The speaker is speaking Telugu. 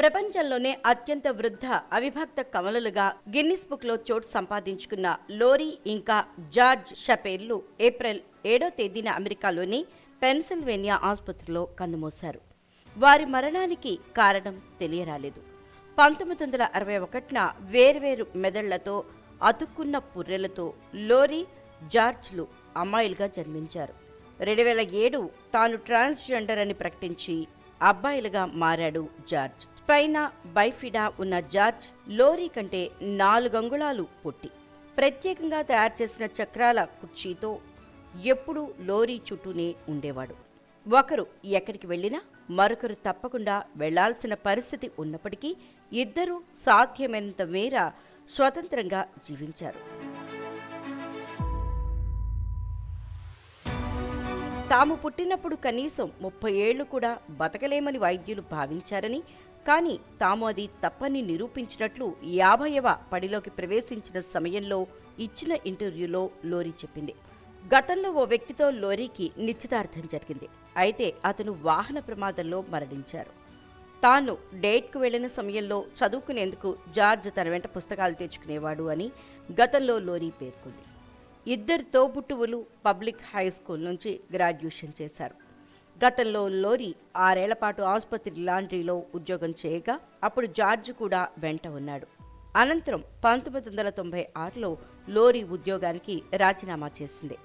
ప్రపంచంలోనే అత్యంత వృద్ధ అవిభక్త కమలులుగా గిన్నిస్ బుక్లో చోటు సంపాదించుకున్న లోరీ ఇంకా జార్జ్ షపేర్లు ఏప్రిల్ ఏడో తేదీన అమెరికాలోని పెన్సిల్వేనియా ఆసుపత్రిలో కన్నుమూశారు. వారి మరణానికి కారణం తెలియరాలేదు. పంతొమ్మిది వందల అరవై ఒకటిన వేర్వేరు మెదళ్ళతో అతుక్కున్న పుర్రెలతో లోరీ జార్జ్లు అమ్మాయిలుగా జన్మించారు. రెండు వేల ఏడు తాను ట్రాన్స్జెండర్ అని ప్రకటించి అబ్బాయిలుగా మారాడు జార్జ్. పైన బైఫిడా ఉన్న జార్జ్ లోరీ కంటే నాలుగంగుళాలు పొట్టి. ప్రత్యేకంగా తయారు చేసిన చక్రాల కుర్చీతో ఎప్పుడూ లోరీ చుట్టూనే ఉండేవాడు. ఒకరు ఎక్కడికి వెళ్ళినా మరొకరు తప్పకుండా వెళ్ళాల్సిన పరిస్థితి ఉన్నప్పటికీ ఇద్దరూ సాధ్యమైనంత మేర స్వతంత్రంగా జీవించారు. తాము పుట్టినప్పుడు కనీసం ముప్పై ఏళ్ళు కూడా బతకలేమని వైద్యులు భావించారని కానీ తాము అది తప్పని నిరూపించినట్లు యాభైవ పడిలోకి ప్రవేశించిన సమయంలో ఇచ్చిన ఇంటర్వ్యూలో లోరీ చెప్పింది. గతంలో ఓ వ్యక్తితో లోరీకి నిశ్చితార్థం జరిగింది. అయితే అతను వాహన ప్రమాదంలో మరణించారు. తాను డేట్కు వెళ్ళిన సమయంలో చదువుకునేందుకు జార్జ్ తన వెంట పుస్తకాలు తెచ్చుకునేవాడు అని గతంలో లోరీ పేర్కొంది. ఇద్దరు తోబుట్టువులు పబ్లిక్ హై స్కూల్ నుంచి గ్రాడ్యుయేషన్ చేశారు. గతంలో లోరీ ఆరేళ్ళ పాటు ఆసుపత్రి లాండ్రీలో ఉద్యోగం చేయగా అప్పుడు జార్జ్ కూడా వెంట ఉన్నాడు. అనంతరం పంతొమ్మిది వందల తొంభై ఆరులో లోరీ ఉద్యోగానికి రాజీనామా చేసింది.